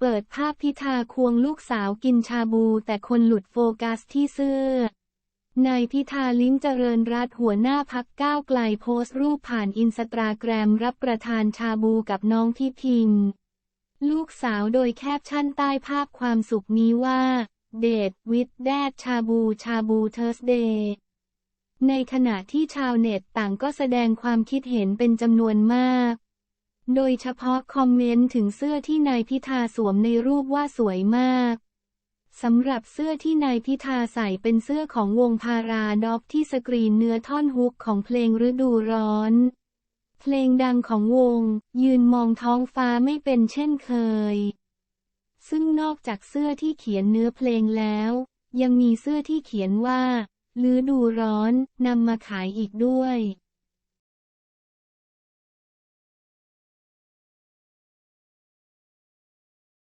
เปิดภาพพิธาควงลูกสาวกินชาบูแต่คนหลุดโฟกัสที่เสื้อนายพิธาลิ้มเจริญรัตหัวหน้าพักก้าวไกลโพสต์รูปผ่านอินสตาแกรมรับประทานชาบูกับน้องพี่พิมลูกสาวโดยแคปชั่นใต้ภาพความสุขนี้ว่าเดทวิดแดดชาบูชาบูเทอร์สเดย์ในขณะที่ชาวเน็ตต่างก็แสดงความคิดเห็นเป็นจำนวนมาก โดยเฉพาะคอมเมนต์ถึงเสื้อที่นายพิธาสวมในรูปว่าสวยมากสำหรับเสื้อที่นายพิธาใส่เป็นเสื้อของวงพาราด็อกที่สกรีนเนื้อท่อนฮุกของเพลงฤดูร้อน เพลงดังของวง ยืนมองท้องฟ้าไม่เป็นเช่นเคย ซึ่งนอกจากเสื้อที่เขียนเนื้อเพลงแล้ว ยังมีเสื้อที่เขียนว่าฤดูร้อนนำมาขายอีกด้วย